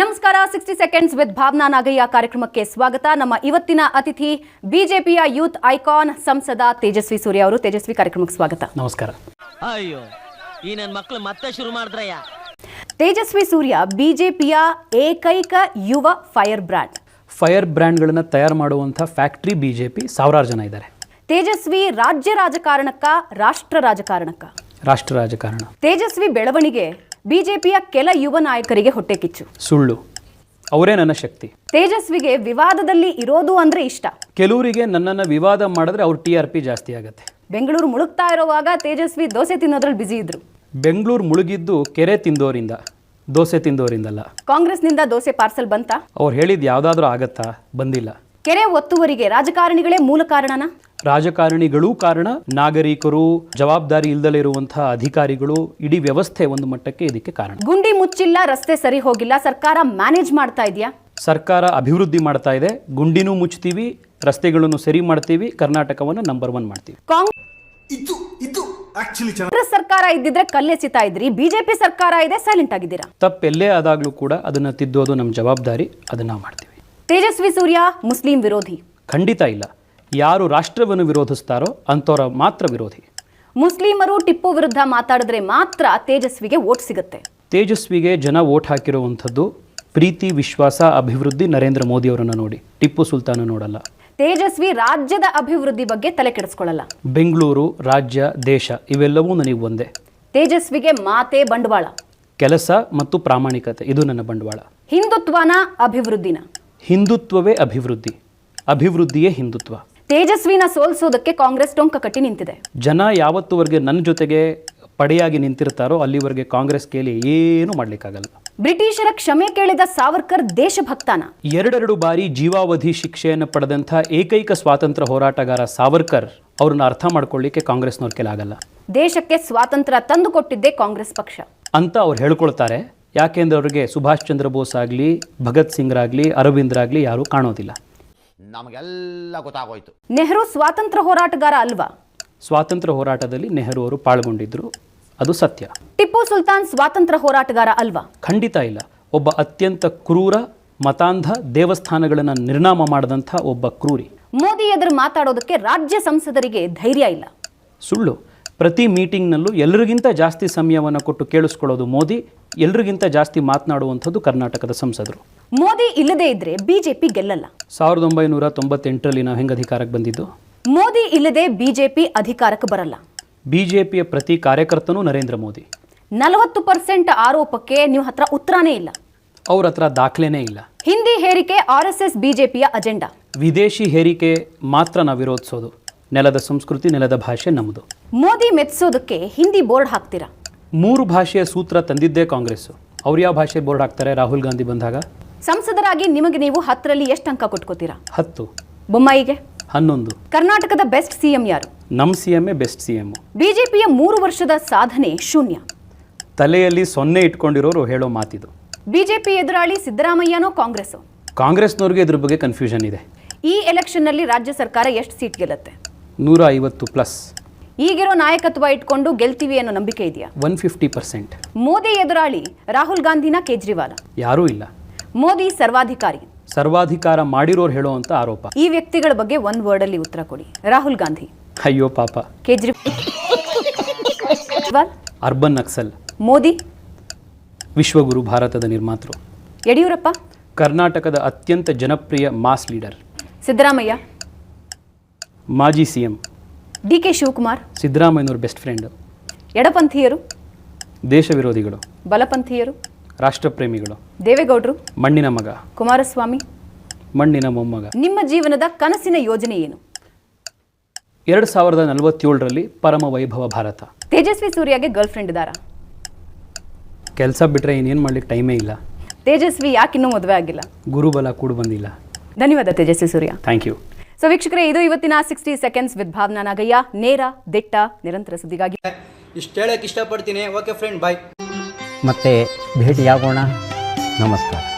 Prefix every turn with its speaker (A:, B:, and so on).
A: ನಮಸ್ಕಾರ sixty seconds with Bhavana Nagaiah ಕಾರ್ಯಕ್ರಮಕ್ಕೆ ಸ್ವಾಗತ. ನಮ್ಮ ಇವತ್ತಿನ ಅತಿಥಿ ಬಿಜೆಪಿಯ ಯೂತ್ ಐಕಾನ್ ಸಂಸದ ತೇಜಸ್ವಿ ಸೂರ್ಯ ಅವರು. ತೇಜಸ್ವಿ ಕಾರ್ಯಕ್ರಮಕ್ಕೆ ಸ್ವಾಗತ.
B: ನಮಸ್ಕಾರ.
C: ಅಯ್ಯೋ ಈ ನನ್ನ ಮಕ್ಕಳು ಮತ್ತೆ ಶುರು ಮಾಡಿದ್ರಯ್ಯ?
A: ತೇಜಸ್ವಿ ಸೂರ್ಯ ಬಿಜೆಪಿಯ ಏಕೈಕ ಯುವ ಫೈರ್ ಬ್ರ್ಯಾಂಡ್.
B: ಫೈರ್ ಬ್ರ್ಯಾಂಡ್ಗಳನ್ನು ತಯಾರು ಮಾಡುವಂಥ ಫ್ಯಾಕ್ಟ್ರಿ ಬಿಜೆಪಿ ಸಾವಿರಾರು ಜನ ಇದ್ದಾರೆ.
A: ತೇಜಸ್ವಿ ರಾಜ್ಯ ರಾಜಕಾರಣಕ್ಕ ರಾಷ್ಟ್ರ ರಾಜಕಾರಣಕ್ಕ.
B: ರಾಷ್ಟ್ರ ರಾಜಕಾರಣ.
A: ತೇಜಸ್ವಿ ಬೆಳವಣಿಗೆ ಬಿಜೆಪಿಯ ಕೆಲ ಯುವ ನಾಯಕರಿಗೆ ಹೊಟ್ಟೆ ಕಿಚ್ಚು.
B: ಸುಳ್ಳು. ಅವರೇ ನನ್ನ ಶಕ್ತಿ.
A: ತೇಜಸ್ವಿಗೆ ವಿವಾದದಲ್ಲಿ ಇರೋದು ಅಂದ್ರೆ ಇಷ್ಟ.
B: ಕೆಲವರಿಗೆ ನನ್ನನ್ನ ವಿವಾದ ಮಾಡಿದ್ರೆ ಅವ್ರ ಟಿ ಆರ್ ಪಿ ಜಾಸ್ತಿ ಆಗುತ್ತೆ.
A: ಬೆಂಗಳೂರು ಮುಳುಗ್ತಾ ಇರುವಾಗ ತೇಜಸ್ವಿ ದೋಸೆ ತಿನ್ನೋದ್ರಲ್ಲಿ ಬಿಜಿ ಇದ್ರು.
B: ಬೆಂಗಳೂರು ಮುಳುಗಿದ್ದು ಕೆರೆ ತಿಂದೋರಿಂದ ದೋಸೆ ತಿಂದೋರಿಂದಲ್ಲ.
A: ಕಾಂಗ್ರೆಸ್ನಿಂದ ದೋಸೆ ಪಾರ್ಸಲ್ ಬಂತ?
B: ಅವ್ರು ಹೇಳಿದ್ದು ಯಾವುದಾದ್ರೂ ಆಗತ್ತಾ? ಬಂದಿಲ್ಲ.
A: ಕೆರೆ ಒತ್ತುವರಿಗೆ ರಾಜಕಾರಣಿಗಳೇ ಮೂಲ ಕಾರಣನ?
B: ರಾಜಕಾರಣಿಗಳೂ ಕಾರಣ ನಾಗರಿಕರು ಜವಾಬ್ದಾರಿ ಇಲ್ಲದಲೇ ಇರುವಂತಹ ಅಧಿಕಾರಿಗಳು ಇಡೀ ವ್ಯವಸ್ಥೆ ಒಂದು ಮಟ್ಟಕ್ಕೆ ಇದಕ್ಕೆ ಕಾರಣ.
A: ಗುಂಡಿ ಮುಚ್ಚಿಲ್ಲ ರಸ್ತೆ ಸರಿ ಹೋಗಿಲ್ಲ ಸರ್ಕಾರ ಮ್ಯಾನೇಜ್ ಮಾಡ್ತಾ ಇದೆಯಾ?
B: ಸರ್ಕಾರ ಅಭಿವೃದ್ಧಿ ಮಾಡ್ತಾ ಇದೆ ಗುಂಡಿನೂ ಮುಚ್ತೀವಿ ರಸ್ತೆಗಳನ್ನು ಸರಿ ಮಾಡ್ತೀವಿ ಕರ್ನಾಟಕವನ್ನು ನಂಬರ್ ಒನ್ ಮಾಡ್ತೀವಿ.
A: ಕಾಂಗ್ರೆಸ್
D: ಇದು ಇದು ಆಕ್ಚುಲಿ
A: ಸರ್ಕಾರ ಇದ್ದಿದ್ರೆ ಕಲ್ಲೆಸಿತಾ ಇದ್ರಿ ಬಿಜೆಪಿ ಸರ್ಕಾರ ಇದೆ ಸೈಲೆಂಟ್ ಆಗಿದ್ದೀರಾ?
B: ತಪ್ಪೆಲ್ಲೇ ಆದಾಗ್ಲೂ ಕೂಡ ಅದನ್ನ ತಿದ್ದೋದು ನಮ್ಮ ಜವಾಬ್ದಾರಿ ಅದನ್ನ ಮಾಡ್ತೀವಿ.
A: ತೇಜಸ್ವಿ ಸೂರ್ಯ ಮುಸ್ಲಿಂ ವಿರೋಧಿ.
B: ಖಂಡಿತ ಇಲ್ಲ. ಯಾರು ರಾಷ್ಟ್ರವನ್ನು ವಿರೋಧಿಸ್ತಾರೋ ಅಂಥವರ ಮಾತ್ರ ವಿರೋಧಿ.
A: ಮುಸ್ಲಿಮರು ಟಿಪ್ಪು ವಿರುದ್ಧ ಮಾತಾಡಿದ್ರೆ ಮಾತ್ರ ತೇಜಸ್ವಿಗೆ ವೋಟ್ ಸಿಗುತ್ತೆ.
B: ತೇಜಸ್ವಿಗೆ ಜನ ವೋಟ್ ಹಾಕಿರುವಂಥದ್ದು ಪ್ರೀತಿ ವಿಶ್ವಾಸ ಅಭಿವೃದ್ಧಿ ನರೇಂದ್ರ ಮೋದಿಯವರನ್ನು ನೋಡಿ. ಟಿಪ್ಪು ಸುಲ್ತಾನ ನೋಡಲ್ಲ.
A: ತೇಜಸ್ವಿ ರಾಜ್ಯದ ಅಭಿವೃದ್ಧಿ ಬಗ್ಗೆ ತಲೆ ಕೆಡಿಸ್ಕೊಳ್ಳಲ್ಲ.
B: ಬೆಂಗಳೂರು ರಾಜ್ಯ ದೇಶ ಇವೆಲ್ಲವೂ ನನಗೆ ಒಂದೇ.
A: ತೇಜಸ್ವಿಗೆ ಮಾತೆ ಬಂಡವಾಳ.
B: ಕೆಲಸ ಮತ್ತು ಪ್ರಾಮಾಣಿಕತೆ ಇದು ನನ್ನ ಬಂಡವಾಳ.
A: ಹಿಂದುತ್ವನ ಅಭಿವೃದ್ಧಿನ.
B: ಹಿಂದುತ್ವವೇ ಅಭಿವೃದ್ಧಿ. ಅಭಿವೃದ್ಧಿಯೇ ಹಿಂದುತ್ವ.
A: ತೇಜಸ್ವಿನ ಸೋಲ್ಸೋದಕ್ಕೆ ಕಾಂಗ್ರೆಸ್ ಟೊಂಕ ಕಟ್ಟಿ ನಿಂತಿದೆ.
B: ಜನ ಯಾವತ್ತುವರೆಗೆ ನನ್ನ ಜೊತೆಗೆ ಪಡೆಯಾಗಿ ನಿಂತಿರ್ತಾರೋ ಅಲ್ಲಿವರೆಗೆ ಕಾಂಗ್ರೆಸ್ ಕೇಳಿ ಏನು ಮಾಡ್ಲಿಕ್ಕಾಗಲ್ಲ.
A: ಬ್ರಿಟಿಷರ ಕ್ಷಮೆ ಕೇಳಿದ ಸಾವರ್ಕರ್ ದೇಶಭಕ್ತನ.
B: ಎರಡೆರಡು ಬಾರಿ ಜೀವಾವಧಿ ಶಿಕ್ಷೆಯನ್ನು ಪಡೆದಂಥ ಏಕೈಕ ಸ್ವಾತಂತ್ರ್ಯ ಹೋರಾಟಗಾರ ಸಾವರ್ಕರ್ ಅವ್ರನ್ನ ಅರ್ಥ ಮಾಡ್ಕೊಳ್ಳಿಕ್ಕೆ ಕಾಂಗ್ರೆಸ್ನವ್ರ ಆಗಲ್ಲ
A: ದೇಶಕ್ಕೆ ಸ್ವಾತಂತ್ರ್ಯ ತಂದುಕೊಟ್ಟಿದ್ದೇ ಕಾಂಗ್ರೆಸ್ ಪಕ್ಷ.
B: ಅಂತ ಅವ್ರು ಹೇಳ್ಕೊಳ್ತಾರೆ. ಯಾಕೆಂದ್ರೆ ಅವ್ರಿಗೆ ಸುಭಾಷ್ ಚಂದ್ರ ಬೋಸ್ ಆಗಲಿ ಭಗತ್ ಸಿಂಗ್ರಾಗಲಿ ಅರವಿಂದ್ರಾಗಲಿ ಯಾರೂ ಕಾಣೋದಿಲ್ಲ.
D: ನಮಗೆಲ್ಲ ಗೊತ್ತಾಗೋಯ್ತು.
A: ನೆಹರು ಸ್ವಾತಂತ್ರ್ಯ ಹೋರಾಟಗಾರ ಅಲ್ವಾ?
B: ಸ್ವಾತಂತ್ರ್ಯ ಹೋರಾಟದಲ್ಲಿ ನೆಹರು ಅವರು ಪಾಲ್ಗೊಂಡಿದ್ದರು ಅದು ಸತ್ಯ.
A: ಟಿಪ್ಪು ಸುಲ್ತಾನ್ ಸ್ವಾತಂತ್ರ್ಯ ಹೋರಾಟಗಾರ ಅಲ್ವಾ?
B: ಖಂಡಿತ ಇಲ್ಲ. ಒಬ್ಬ ಅತ್ಯಂತ ಕ್ರೂರ ಮತಾಂಧ ದೇವಸ್ಥಾನಗಳನ್ನು ನಿರ್ನಾಮ ಮಾಡಿದಂಥ ಒಬ್ಬ ಕ್ರೂರಿ.
A: ಮೋದಿ ಎದುರು ಮಾತಾಡೋದಕ್ಕೆ ರಾಜ್ಯ ಸಂಸದರಿಗೆ ಧೈರ್ಯ ಇಲ್ಲ.
B: ಸುಳ್ಳು. ಪ್ರತಿ ಮೀಟಿಂಗ್ನಲ್ಲೂ ಎಲ್ಲರಿಗಿಂತ ಜಾಸ್ತಿ ಸಮಯವನ್ನು ಕೊಟ್ಟು ಕೇಳಿಸ್ಕೊಳ್ಳೋದು ಮೋದಿ ಎಲ್ರಿಗಿಂತ ಜಾಸ್ತಿ ಮಾತನಾಡುವಂಥದ್ದು ಕರ್ನಾಟಕದ ಸಂಸದರು.
A: ಮೋದಿ ಇಲ್ಲದೇ ಇದ್ರೆ ಬಿಜೆಪಿ ಗೆಲ್ಲಲ್ಲ.
B: ಸಾವಿರದ ಒಂಬೈನೂರ ತೊಂಬತ್ತೆಂಟರಲ್ಲಿ ನಾವು ಹೆಂಗ ಅಧಿಕಾರಕ್ಕೆ ಬಂದಿದ್ದು?
A: ಮೋದಿ ಇಲ್ಲದೆ ಬಿಜೆಪಿ ಅಧಿಕಾರಕ್ಕೆ ಬರಲ್ಲ.
B: ಬಿಜೆಪಿಯ ಪ್ರತಿ ಕಾರ್ಯಕರ್ತನೂ ನರೇಂದ್ರ ಮೋದಿ.
A: ನಲವತ್ತು ಪರ್ಸೆಂಟ್ ಆರೋಪಕ್ಕೆ ನೀವು ಹತ್ರ ಉತ್ತರನೇ ಇಲ್ಲ.
B: ಅವ್ರ ಹತ್ರ ದಾಖಲೆನೇ ಇಲ್ಲ.
A: ಹಿಂದಿ ಹೇರಿಕೆ ಆರ್ ಎಸ್ ಎಸ್ ಬಿಜೆಪಿಯ ಅಜೆಂಡಾ.
B: ವಿದೇಶಿ ಹೇರಿಕೆ ಮಾತ್ರ ನಾವು ವಿರೋಧಿಸೋದು. ನೆಲದ ಸಂಸ್ಕೃತಿ ನೆಲದ ಭಾಷೆ ನಮ್ಮದು.
A: ಮೋದಿ ಮೆಚ್ಚಿಸೋದಕ್ಕೆ ಹಿಂದಿ ಬೋರ್ಡ್ ಹಾಕ್ತೀರಾ?
B: ಮೂರು ಭಾಷೆಯ ಸೂತ್ರ ತಂದಿದ್ದೇ ಕಾಂಗ್ರೆಸ್ಸು. ಅವ್ರು ಯಾವ ಭಾಷೆ ಬೋರ್ಡ್ ಹಾಕ್ತಾರೆ? ರಾಹುಲ್ ಗಾಂಧಿ ಬಂದಾಗ?
A: ಸಂಸದರಾಗಿ ನಿಮಗೆ ನೀವು ಹತ್ತರಲ್ಲಿ ಎಷ್ಟು ಅಂಕ ಕೊಟ್ಕೋತೀರಾ?
B: ಹತ್ತು.
A: ಬೊಮ್ಮಾಯಿಗೆ?
B: ಹನ್ನೊಂದು.
A: ಕರ್ನಾಟಕದ ಬೆಸ್ಟ್ ಸಿಎಂ ಯಾರು?
B: ನಮ್ಮ ಸಿ ಎಮ್ಮೇ ಬೆಸ್ಟ್ ಸಿಎಂ. ಎಮ್ಮು
A: ಬಿಜೆಪಿಯ ಮೂರು ವರ್ಷದ ಸಾಧನೆ ಶೂನ್ಯ.
B: ತಲೆಯಲ್ಲಿ ಸೊನ್ನೆ ಇಟ್ಕೊಂಡಿರೋರು ಹೇಳೋ ಮಾತಿದು.
A: ಬಿಜೆಪಿ ಎದುರಾಳಿ ಸಿದ್ದರಾಮಯ್ಯನೋ ಕಾಂಗ್ರೆಸ್
B: ಕಾಂಗ್ರೆಸ್ನವ್ರಿಗೆ ಇದ್ರ ಬಗ್ಗೆ ಕನ್ಫ್ಯೂಷನ್ ಇದೆ.
A: ಈ ಎಲೆಕ್ಷನ್ನಲ್ಲಿ ರಾಜ್ಯ ಸರ್ಕಾರ ಎಷ್ಟು ಸೀಟ್ ಗೆಲ್ಲುತ್ತೆ?
B: ನೂರ ಐವತ್ತು ಪ್ಲಸ್.
A: ಈಗಿರೋ ನಾಯಕತ್ವ ಇಟ್ಕೊಂಡು ಗೆಲ್ತೀವಿ ಅನ್ನೋ ನಂಬಿಕೆ ಇದೆಯಾ?
B: One fifty percent.
A: ಮೋದಿ ಎದುರಾಳಿ ರಾಹುಲ್ ಗಾಂಧಿನ ಕೇಜ್ರಿವಾಲ.
B: ಯಾರೂ ಇಲ್ಲ.
A: ಮೋದಿ ಸರ್ವಾಧಿಕಾರಿ.
B: ಸರ್ವಾಧಿಕಾರ ಮಾಡಿರೋರು ಹೇಳೋವಂಥ ಆರೋಪ.
A: ಈ ವ್ಯಕ್ತಿಗಳ ಬಗ್ಗೆ ಒಂದ್ ವರ್ಡ್ ಅಲ್ಲಿ ಉತ್ತರ ಕೊಡಿ. ರಾಹುಲ್ ಗಾಂಧಿ.
B: ಅಯ್ಯೋ ಪಾಪ.
A: ಕೇಜ್ರಿವಾಲ್?
B: ಅರ್ಬನ್ ನಕ್ಸಲ್.
A: ಮೋದಿ?
B: ವಿಶ್ವಗುರು ಭಾರತದ ನಿರ್ಮಾತೃ.
A: ಯಡಿಯೂರಪ್ಪ?
B: ಕರ್ನಾಟಕದ ಅತ್ಯಂತ ಜನಪ್ರಿಯ ಮಾಸ್ ಲೀಡರ್.
A: ಸಿದ್ದರಾಮಯ್ಯ?
B: ಮಾಜಿ C M.
A: D K Shivakumar.
B: ಸಿದ್ದರಾಮಯ್ಯನವ್ರ best friend.
A: ಎಡಪಂಥೀಯರು.
B: ದೇಶ ವಿರೋಧಿಗಳು
A: ಬಲಪಂಥೀಯರು.
B: ರಾಷ್ಟ್ರಪ್ರೇಮಿಗಳು.
A: ದೇವೇಗೌಡರು.
B: ಮಣ್ಣಿನ ಮಗ.
A: ಕುಮಾರಸ್ವಾಮಿ.
B: ಮಣ್ಣಿನ ಮೊಮ್ಮಗ.
A: ನಿಮ್ಮ ಜೀವನದ ಕನಸಿನ ಯೋಜನೆ ಏನು?
B: ಎರಡು ಸಾವಿರದ ನಲವತ್ತೇಳರಲ್ಲಿ ಪರಮ ವೈಭವ ಭಾರತ.
A: ತೇಜಸ್ವಿ ಸೂರ್ಯಗೆ ಗರ್ಲ್ ಫ್ರೆಂಡ್ ಇದ್ದಾರಾ?
B: ಕೆಲಸ ಬಿಟ್ಟರೆ ಇನ್ನೇನು ಮಾಡ್ಲಿಕ್ಕೆ ಟೈಮೇ ಇಲ್ಲ.
A: ತೇಜಸ್ವಿ ಯಾಕೆ ಇನ್ನೂ ಮದುವೆ ಆಗಿಲ್ಲ.
B: ಗುರುಬಲ ಕೂಡ ಬಂದಿಲ್ಲ.
A: ಧನ್ಯವಾದ Tejasvi Surya.
B: Thank you.
A: So ವೀಕ್ಷಕರೇ ಇದು ಇವತ್ತಿನ sixty seconds with Bhavana Nagaiah. ನೇರ ದಿಟ್ಟ ನಿರಂತರ ಸುದ್ದಿಗಾಗಿ.
E: ಇಷ್ಟು ಹೇಳಕ್ಕೆ ಇಷ್ಟಪಡ್ತೀನಿ. ಓಕೆ ಫ್ರೆಂಡ್ ಬಾಯ್
F: ಮತ್ತೆ ಭೇಟಿಯಾಗೋಣ. ನಮಸ್ಕಾರ.